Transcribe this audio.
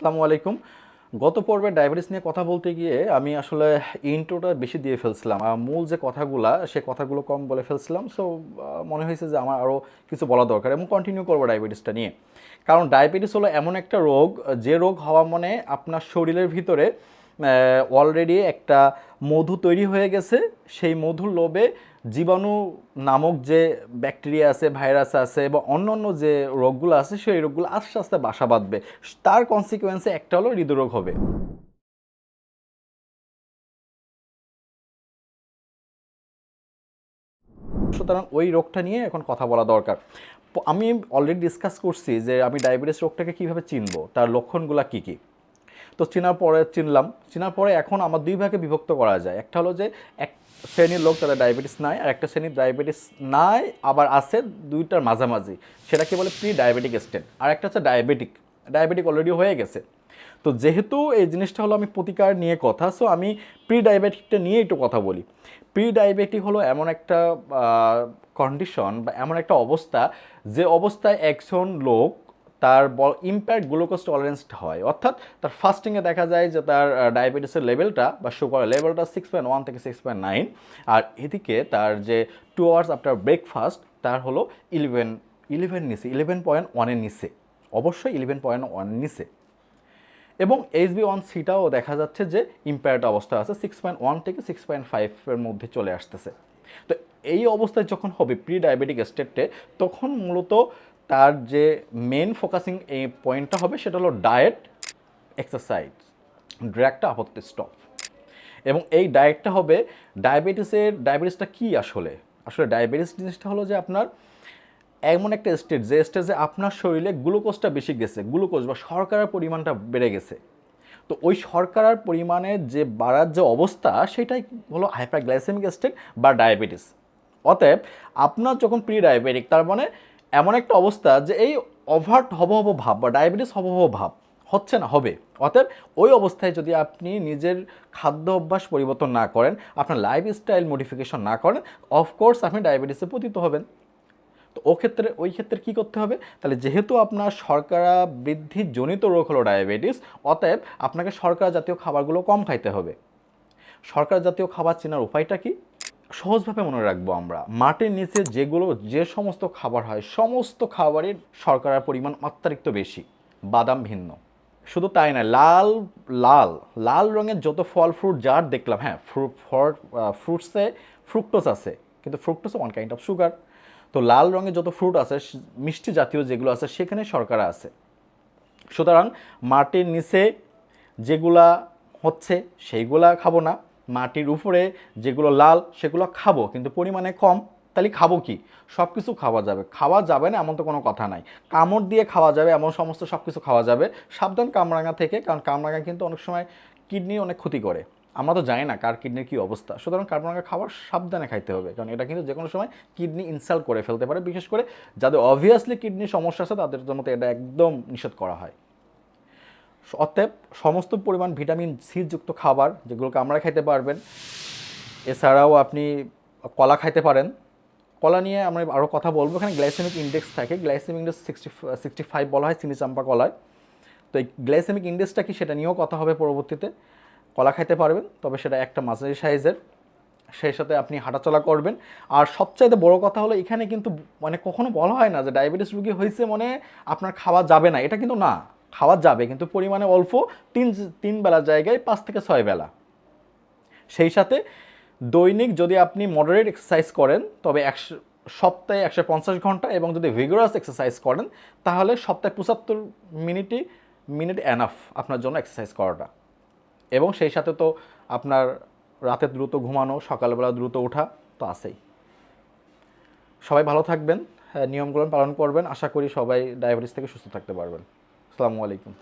আসসালামু আলাইকুম। গত পর্বে ডায়াবেটিস নিয়ে কথা বলতে গিয়ে আমি আসলে ইন্ট্রোটা বেশি দিয়ে ফেলছিলাম। আর মূল যে কথাগুলা, সে কথাগুলো কম বলে ফেলছিলাম। সো মনে হয়েছে যে আমার আরও কিছু বলা দরকার এবং কন্টিনিউ করব ডায়াবেটিসটা নিয়ে। কারণ ডায়াবেটিস হলো এমন একটা রোগ, যে রোগ হওয়া মানে আপনার শরীরের ভিতরে অলরেডি একটা মধু তৈরি হয়ে গেছে। সেই মধুর লোভে জীবাণু নামক যে ব্যাকটেরিয়া আছে ভাইরাস আছে বা অন্য অন্য যে রোগগুলো আছে, সেই রোগগুলো আস্তে আস্তে বাসা বাঁধবে। তার কনসিকুয়েন্সে একটা হলো হৃদরোগ হবে। সুতরাং ওই রোগটা নিয়ে এখন কথা বলা দরকার। আমি অলরেডি ডিসকাস করছি যে আমি ডায়াবেটিস রোগটাকে কীভাবে চিনবো, তার লক্ষণগুলো কী কী? তো চেনার পরে চিনলাম। চেনার পরে এখন আমার দুই ভাগে বিভক্ত করা যায়। একটা হলো যে এক শ্রেণির লোক তাদের ডায়াবেটিস নাই, আর একটা শ্রেণির ডায়াবেটিস নাই, আবার আছে দুইটার মাঝামাঝি। সেটাকে বলে প্রি ডায়াবেটিক স্টেট আর একটা হচ্ছে ডায়াবেটিক ডায়াবেটিক অলরেডি হয়ে গেছে। তো যেহেতু এই জিনিসটা হলো আমি প্রতিকার নিয়ে কথা সো আমি প্রি ডায়াবেটিকটা নিয়ে একটু কথা বলি। প্রি ডায়াবেটিক হলো এমন একটা কন্ডিশন বা এমন একটা অবস্থা, যে অবস্থায় একজন লোক তার ইম্প্যাক্ট গ্লুকোজ টলারেন্সড হয়। অর্থাৎ তার ফাস্টিংয়ে দেখা যায় যে তার ডায়াবেটিসের লেভেলটা বা সুগার লেভেলটা সিক্স পয়েন্ট ওয়ান থেকে সিক্স পয়েন্ট নাইন আর এদিকে তার যে টু আওয়ার্স আফটার ব্রেকফাস্ট তার হলো ইলেভেন ইলেভেন নিচে ইলেভেন পয়েন্ট ওয়ানের নিচে। অবশ্যই ইলেভেন পয়েন্ট ওয়ান নিচে। এবং এইচ বি ওয়ান সিটাও দেখা যাচ্ছে যে ইম্পেয়ার্ড অবস্থা আছে সিক্স পয়েন্ট ওয়ান থেকে সিক্স পয়েন্ট ফাইভের মধ্যে চলে আসতেছে। তো এই অবস্থায় যখন হবে প্রি ডায়াবেটিক স্টেটে তখন মূলত তার যে মেন ফোকাসিং এই পয়েন্টটা হবে সেটা হলো ডায়েট এক্সারসাইজ ড্র্যাগটা আপত্তি স্টপ এবং এই ডায়েটটা হবে ডায়াবেটিসের ডায়াবেটিসটা কী আসলে? আসলে ডায়াবেটিস জিনিসটা হলো যে আপনার এমন একটা স্টেজ যে স্টেজে আপনার শরীরে গ্লুকোজটা বেশি গেছে গ্লুকোজ বা শর্করার পরিমাণটা বেড়ে গেছে। তো ওই শর্করার পরিমাণের যে বাড়ার যে অবস্থা, সেটাই হলো হাইপারগ্লাইসেমিক স্টেট বা ডায়াবেটিস অতএব আপনার যখন প্রি ডায়াবেটিক তার মানে এমন একটা অবস্থা যে এই ওভার্ট হব হব ভাব বা ডায়াবেটিস হব হব ভাব হচ্ছে না, হবে। অতএব ওই অবস্থায় যদি আপনি নিজের খাদ্য অভ্যাস পরিবর্তন না করেন, আপনার লাইফস্টাইল মডিফিকেশন না করেন অফকোর্স আপনি ডায়াবেটিসে পতিত হবেন। তো ও ক্ষেত্রে, ওই ক্ষেত্রে কী করতে হবে? তাহলে যেহেতু আপনার শর্করা বৃদ্ধির জনিত রোগ হলো ডায়াবেটিস অতএব আপনাকে শর্করা জাতীয় খাবারগুলো কম খাইতে হবে। শর্করা জাতীয় খাবার চেনার উপায়টা কি? সহজভাবে মনে রাখব আমরা। মাটির নিচে যেগুলো, যে সমস্ত খাবার হয়, সমস্ত খাবারের শর্করার পরিমাণ অত্যাধিক বেশি, বাদাম ভিন্ন। শুধু তাই না, লাল লাল লাল রঙের যত ফল ফ্রুট যার দেখলাম হ্যাঁ ফ্রুট ফ্রুটসে ফ্রুক্টোজ আছে, কিন্তু fructose one kind of sugar তো লাল রঙের যত ফ্রুট আছে মিষ্টি জাতীয় যেগুলো আছে, সেখানে শর্করা আছে। সুতরাং মাটির নিচে যেগুলা হচ্ছে, সেইগুলা খাব না। মাটির উপরে যেগুলো লাল, সেগুলো খাব, কিন্তু পরিমাণে কম, তাহলে খাব কি? সব কিছু খাওয়া যাবে। খাওয়া যাবে না, এমন তো কোনো কথা নাই। কামড় দিয়ে খাওয়া যাবে, এমন সমস্ত সব কিছু খাওয়া যাবে। সাবধান কামরাঙা থেকে, কারণ কামরাঙা কিন্তু অনেক সময় কিডনি অনেক ক্ষতি করে। আমরা তো জানি না কার কিডনির কী অবস্থা। সুতরাং কামরাঙা খাবার সাবধানে খাইতে হবে, কারণ এটা কিন্তু যে কোনো সময় কিডনি ইনসাল্ট করে ফেলতে পারে। বিশেষ করে যাদের অবভিয়াসলি কিডনির সমস্যা আছে, তাদের জন্য তো এটা একদম নিষেধ করা হয়। অতএব সমস্ত পরিমাণ ভিটামিন সি যুক্ত খাবার যেগুলোকে আমরা খাইতে পারবেন, এছাড়াও আপনি কলা খাইতে পারেন। কলা নিয়ে আমরা আরও কথা বলব। এখানে গ্লাইসেমিক ইন্ডেক্স থাকে। Glycemic index sixty sixty five বলা হয় চিনি চাম্পা কলায়। তো এই গ্লাইসেমিক ইন্ডেক্সটা কি সেটা নিয়েও কথা হবে পরবর্তীতে। কলা খাইতে পারবেন, তবে সেটা একটা মাঝারি সাইজের। সেই সাথে আপনি হাঁটাচলা করবেন। আর সবচাইতে বড় কথা হলো, এখানে কিন্তু মানে কখনো বলা হয় না যে ডায়াবেটিস রুগী হয়েছে মানে আপনার খাওয়া যাবে না। এটা কিন্তু না। খাওয়া যাবে কিন্তু পরিমাণে অল্প তিন তিন বেলা জায়গায় পাঁচ থেকে ছয় বেলা। সেই সাথে দৈনিক যদি আপনি মডারেট এক্সারসাইজ করেন তবে একশো সপ্তাহে একশো পঞ্চাশ ঘণ্টা এবং যদি ভিগোরাস এক্সারসাইজ করেন তাহলে সপ্তাহে পঁচাত্তর মিনিটই মিনিট এনাফ আপনার জন্য এক্সারসাইজ করাটা। এবং সেই সাথে তো আপনার রাতে দ্রুত ঘুমানো সকালবেলা দ্রুত ওঠা তো আছেই। সবাই ভালো থাকবেন হ্যাঁ, নিয়মগুলো পালন করবেন। আশা করি সবাই ডায়াবেটিস থেকে সুস্থ থাকতে পারবেন। আসসালামু আলাইকুম।